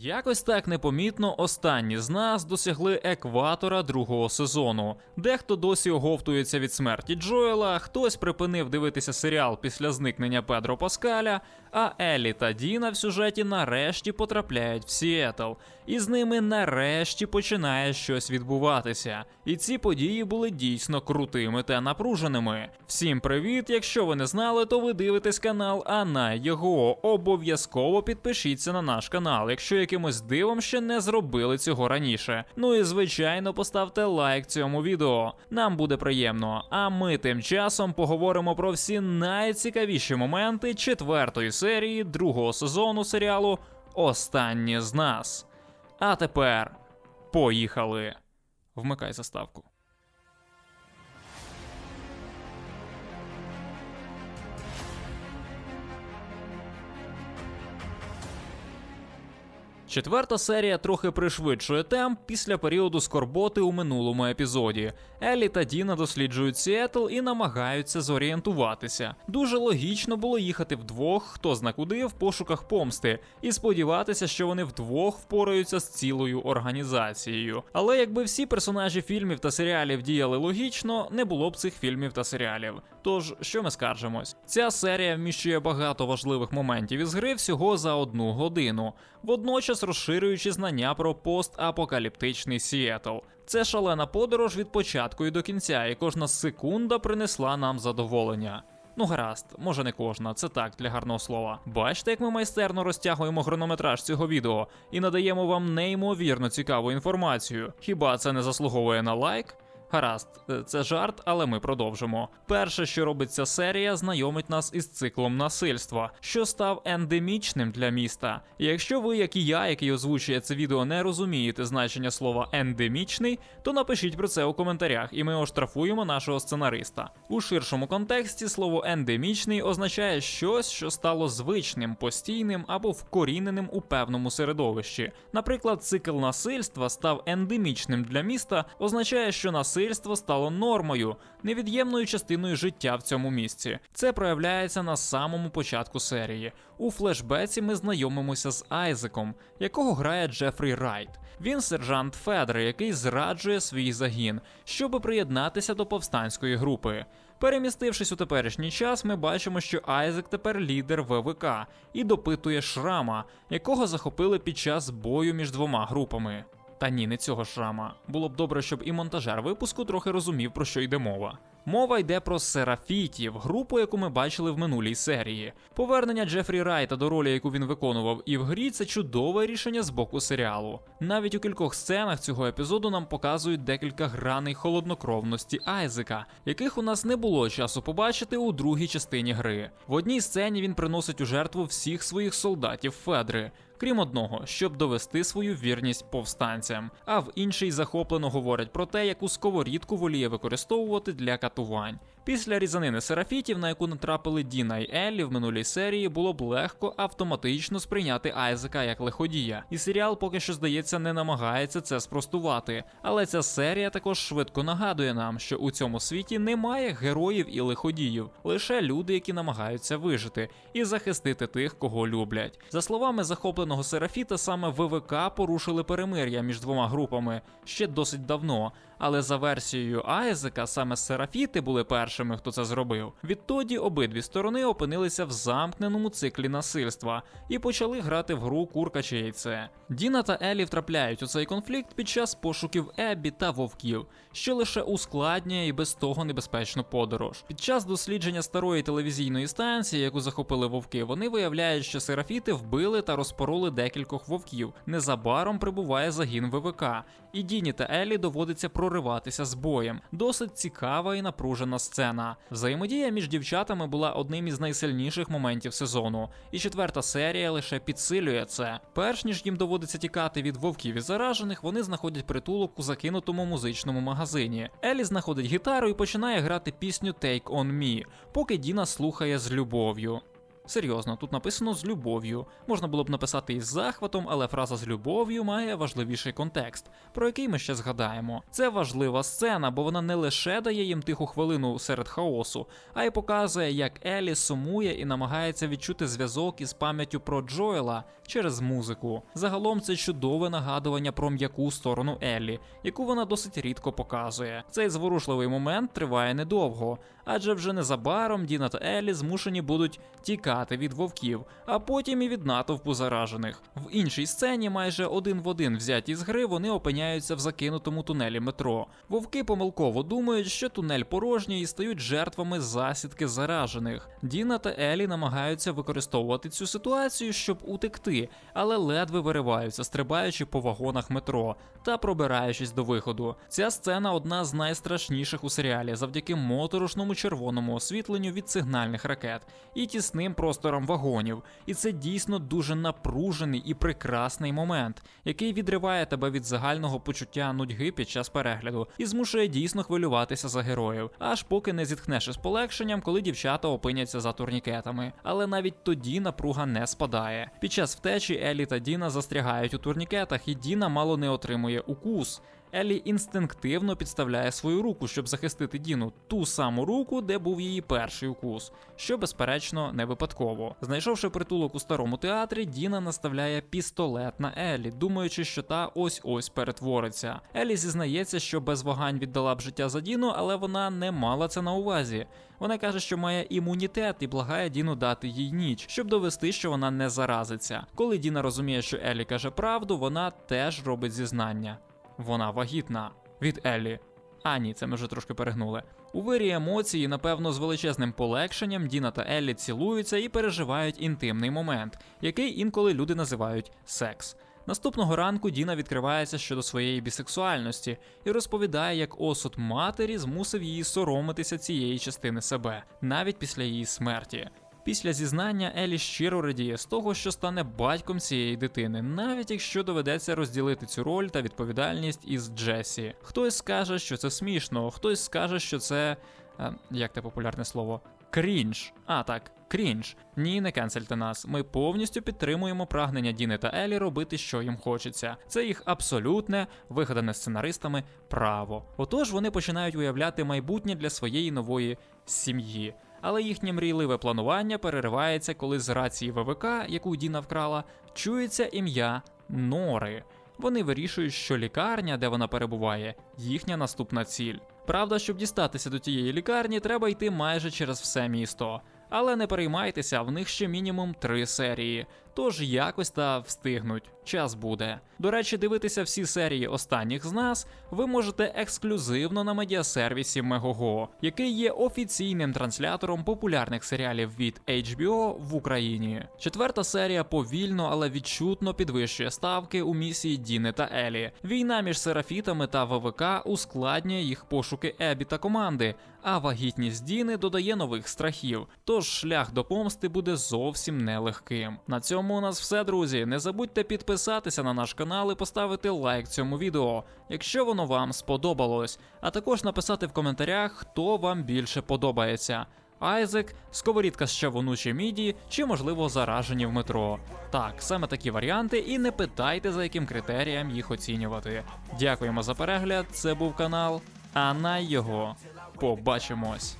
Якось так непомітно останні з нас досягли екватора другого сезону. Дехто досі оговтується від смерті Джоела, хтось припинив дивитися серіал після зникнення Педро Паскаля, а Елі та Діна в сюжеті нарешті потрапляють в Сіетл, і з ними нарешті починає щось відбуватися. І ці події були дійсно крутими та напруженими. Всім привіт! Якщо ви не знали, то ви дивитесь канал, а на його обов'язково підпишіться на наш канал, якщо якимось дивом ще не зробили цього раніше. Ну і звичайно, поставте лайк цьому відео. Нам буде приємно. А ми тим часом поговоримо про всі найцікавіші моменти четвертої серії другого сезону серіалу Останні з нас. А тепер поїхали. Вмикай заставку. Четверта серія трохи пришвидшує темп після періоду скорботи у минулому епізоді. Еллі та Діна досліджують Сіетл і намагаються зорієнтуватися. Дуже логічно було їхати вдвох, хто зна куди, в пошуках помсти, і сподіватися, що вони вдвох впораються з цілою організацією. Але якби всі персонажі фільмів та серіалів діяли логічно, не було б цих фільмів та серіалів. Тож, що ми скаржимось? Ця серія вміщує багато важливих моментів із гри всього за одну годину, водночас розширюючи знання про постапокаліптичний Сіетл. Це шалена подорож від початку і до кінця, і кожна секунда принесла нам задоволення. Ну гаразд, може не кожна, це так для гарного слова. Бачите, як ми майстерно розтягуємо хронометраж цього відео і надаємо вам неймовірно цікаву інформацію. Хіба це не заслуговує на лайк? Гаразд, е, це жарт, але ми продовжимо. Перше, що робить ця серія, знайомить нас із циклом насильства, що став ендемічним для міста. Якщо ви, як і я, який озвучує це відео, не розумієте значення слова ендемічний, то напишіть про це у коментарях, і ми оштрафуємо нашого сценариста. У ширшому контексті слово ендемічний означає щось, що стало звичним, постійним або вкоріненим у певному середовищі. Наприклад, цикл насильства став ендемічним для міста, означає, що насильство стало нормою, невід'ємною частиною життя в цьому місці. Це проявляється на самому початку серії. У флешбеці ми знайомимося з Айзеком, якого грає Джефрі Райт. Він сержант Федри, який зраджує свій загін, щоб приєднатися до повстанської групи. Перемістившись у теперішній час, ми бачимо, що Айзек тепер лідер ВВК і допитує шрама, якого захопили під час бою між двома групами. Та ні, не цього шрама. Було б добре, щоб і монтажер випуску трохи розумів, про що йде мова. Мова йде про серафітів, групу, яку ми бачили в минулій серії. Повернення Джефрі Райта до ролі, яку він виконував і в грі, це чудове рішення з боку серіалу. Навіть у кількох сценах цього епізоду нам показують декілька граней холоднокровності Айзека, яких у нас не було часу побачити у другій частині гри. В одній сцені він приносить у жертву всіх своїх солдатів Федри. Крім одного, щоб довести свою вірність повстанцям, а в іншій захоплено говорять про те, яку сковорідку воліє використовувати для катувань. Після різанини серафітів, на яку натрапили Діна й Еллі в минулій серії, було б легко автоматично сприйняти Айзека як лиходія, і серіал поки що здається не намагається це спростувати. Але ця серія також швидко нагадує нам, що у цьому світі немає героїв і лиходіїв, лише люди, які намагаються вижити і захистити тих, кого люблять. За словами захопленого серафіта, саме ВВК порушили перемир'я між двома групами ще досить давно. Але за версією Айзека, саме серафіти були першими, хто це зробив. Відтоді обидві сторони опинилися в замкненому циклі насильства і почали грати в гру курка чи яйце. Діна та Елі втрапляють у цей конфлікт під час пошуків Еббі та вовків, що лише ускладнює і без того небезпечну подорож. Під час дослідження старої телевізійної станції, яку захопили вовки, вони виявляють, що серафіти вбили та розпороли декількох вовків. Незабаром прибуває загін ВВК, і Діні та Елі доводиться прориватися з боєм. Досить цікава і напружена сцена. Взаємодія між дівчатами була одним із найсильніших моментів сезону, і четверта серія лише підсилює це. Перш ніж їм доводиться тікати від вовків і заражених, вони знаходять притулок у закинутому музичному магазині. Елі знаходить гітару і починає грати пісню Take On Me, поки Діна слухає з любов'ю. Серйозно, тут написано з любов'ю. Можна було б написати із захватом, але фраза з любов'ю має важливіший контекст, про який ми ще згадаємо. Це важлива сцена, бо вона не лише дає їм тиху хвилину серед хаосу, а й показує, як Елі сумує і намагається відчути зв'язок із пам'яттю про Джоела через музику. Загалом це чудове нагадування про м'яку сторону Еллі, яку вона досить рідко показує. Цей зворушливий момент триває недовго, адже вже незабаром Діна та Еллі змушені будуть тікати від вовків, а потім і від натовпу заражених. В іншій сцені, майже один в один взяті з гри, вони опиняються в закинутому тунелі метро. Вовки помилково думають, що тунель порожній і стають жертвами засідки заражених. Діна та Елі намагаються використовувати цю ситуацію, щоб утекти, але ледве вириваються, стрибаючи по вагонах метро та пробираючись до виходу. Ця сцена одна з найстрашніших у серіалі завдяки моторошному червоному освітленню від сигнальних ракет і тісним просторам вагонів. І це дійсно дуже напружений і прекрасний момент, який відриває тебе від загального почуття нудьги під час перегляду і змушує дійсно хвилюватися за героїв, аж поки не зітхнеш із полегшенням, коли дівчата опиняться за турнікетами. Але навіть тоді напруга не спадає. Під час втечі Елі та Діна застрягають у турнікетах, і Діна мало не отримує укус. Елі інстинктивно підставляє свою руку, щоб захистити Діну, ту саму руку, де був її перший укус, що безперечно не випадково. Знайшовши притулок у старому театрі, Діна наставляє пістолет на Елі, думаючи, що та ось ось перетвориться. Елі зізнається, що без вагань віддала б життя за Діну, але вона не мала це на увазі. Вона каже, що має імунітет і благає Діну дати їй ніч, щоб довести, що вона не заразиться. Коли Діна розуміє, що Елі каже правду, вона теж робить зізнання. Вона вагітна від Еллі. А ні, це ми вже трошки перегнули. У вирі емоції, напевно, з величезним полегшенням Діна та Еллі цілуються і переживають інтимний момент, який інколи люди називають секс. Наступного ранку Діна відкривається щодо своєї бісексуальності і розповідає, як осуд матері змусив її соромитися цієї частини себе, навіть після її смерті. Після зізнання Елі щиро радіє з того, що стане батьком цієї дитини, навіть якщо доведеться розділити цю роль та відповідальність із Джесі. Хтось скаже, що це смішно, хтось скаже, що це. е, як те популярне слово? Крінж. А так, крінж. Ні, не кенсельте нас. Ми повністю підтримуємо прагнення Діни та Елі робити, що їм хочеться. Це їх абсолютне, вигадане сценаристами, право. Отож вони починають уявляти майбутнє для своєї нової сім'ї. Але їхнє мрійливе планування переривається, коли з рації ВВК, яку Діна вкрала, чується ім'я Нори. Вони вирішують, що лікарня, де вона перебуває, їхня наступна ціль. Правда, щоб дістатися до тієї лікарні, треба йти майже через все місто. Але не переймайтеся, в них ще мінімум три серії. Тож якось та встигнуть, час буде. До речі, дивитися всі серії останніх з нас ви можете ексклюзивно на медіасервісі Мегого, який є офіційним транслятором популярних серіалів від HBO в Україні. Четверта серія повільно, але відчутно підвищує ставки у місії Діни та Елі. Війна між серафітами та ВВК ускладнює їх пошуки Ебі та команди, а вагітність Діни додає нових страхів. Тож шлях до помсти буде зовсім нелегким. На цьому у нас все, друзі. Не забудьте підписатися на наш канал і поставити лайк цьому відео, якщо воно вам сподобалось. А також написати в коментарях, хто вам більше подобається. Айзек, сковорідка з чавуну чи міді, чи можливо заражені в метро. Так, саме такі варіанти, і не питайте за яким критеріям їх оцінювати. Дякуємо за перегляд. Це був канал, а на його побачимось.